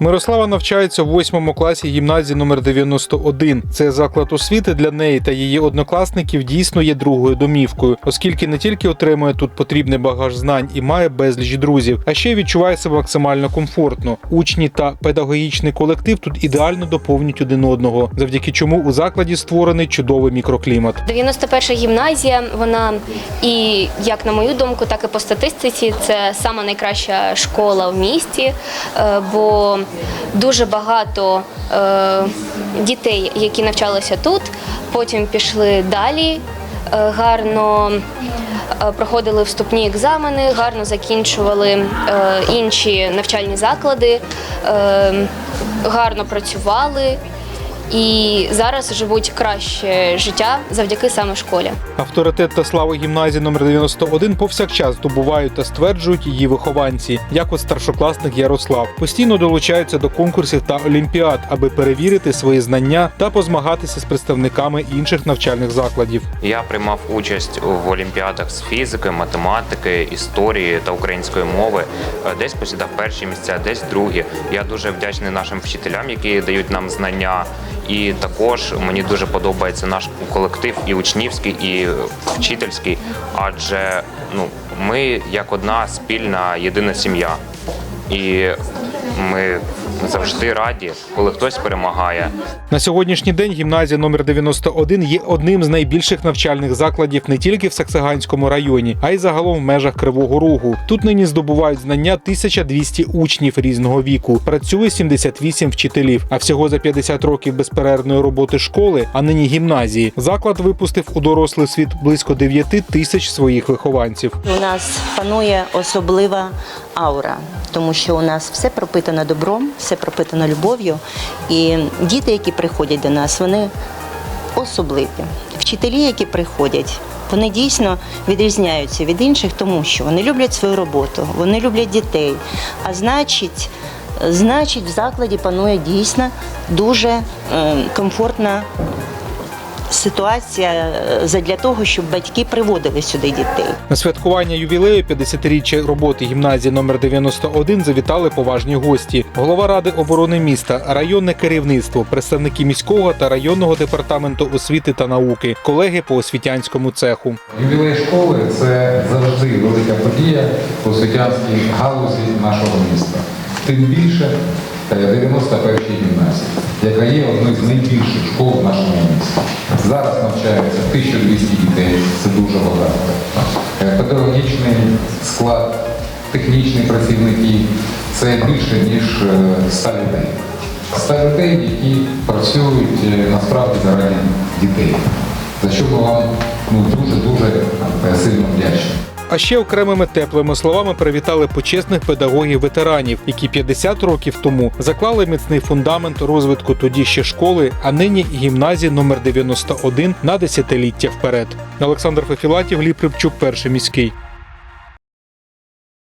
Мирослава навчається в восьмому класі гімназії номер 91. Це заклад освіти для неї та її однокласників дійсно є другою домівкою, оскільки не тільки отримує тут потрібний багаж знань і має безліч друзів, а ще відчуває себе максимально комфортно. Учні та педагогічний колектив тут ідеально доповнюють один одного, завдяки чому у закладі створений чудовий мікроклімат. 91 гімназія, вона і як на мою думку, так і по статистиці, це сама найкраща школа в місті, е, бо дуже багато е, дітей, які навчалися тут, потім пішли далі. е, Гарно е, проходили вступні екзамени, гарно закінчували е, інші навчальні заклади, е, гарно працювали і зараз живуть краще життя завдяки саме школі. Авторитет та славу гімназії номер 91 повсякчас здобувають та стверджують її вихованці, як от старшокласник Ярослав. Постійно долучаються до конкурсів та олімпіад, аби перевірити свої знання та позмагатися з представниками інших навчальних закладів. Я приймав участь в олімпіадах з фізики, математики, історії та української мови. Е, Десь посідав перші місця, десь другі. Я дуже вдячний нашим вчителям, які дають нам знання. І також мені дуже подобається наш колектив і учнівський, і вчительський, адже ну ми як одна спільна єдина сім'я. І ми завжди раді, коли хтось перемагає. На сьогоднішній день гімназія номер 91 є одним з найбільших навчальних закладів не тільки в Саксаганському районі, а й загалом в межах Кривого Рогу. Тут нині здобувають знання 1200 учнів різного віку. Працює 78 вчителів. А всього за 50 років безперервної роботи школи, а нині гімназії, заклад випустив у дорослий світ близько 9 тисяч своїх вихованців. У нас панує особлива аура, тому що у нас все пропитано добром, все пропитано любов'ю. І діти, які приходять до нас, вони особливі. Вчителі, які приходять, вони дійсно відрізняються від інших, тому що вони люблять свою роботу, вони люблять дітей. А значить, значить, в закладі панує дійсно дуже е, комфортна ситуація е, задля того, щоб батьки приводили сюди дітей. На святкування ювілею 50-річчя роботи гімназії номер 91 завітали поважні гості: голова ради оборони міста, районне керівництво, представники міського та районного департаменту освіти та науки, колеги по освітянському цеху. Ювілей школи це завжди велика подія у освітянській галузі нашого міста. Тим більше е, 91-й гімназії, яка є одною з найбільших школ в нашому місті. Зараз навчається 1200 дітей, це дуже багато. Е, Педагогічний склад, технічні працівники це більше ніж е, 100 людей. 100 людей, які працюють е, насправді заради дітей за що ми вам ну, дуже-дуже е, сильно вдячні. А ще окремими теплими словами привітали почесних педагогів-ветеранів, які 50 років тому заклали міцний фундамент розвитку тоді ще школи, а нині гімназії номер 91 на десятиліття вперед. Олександр Фефілатів, Ліпривчук, перший міський.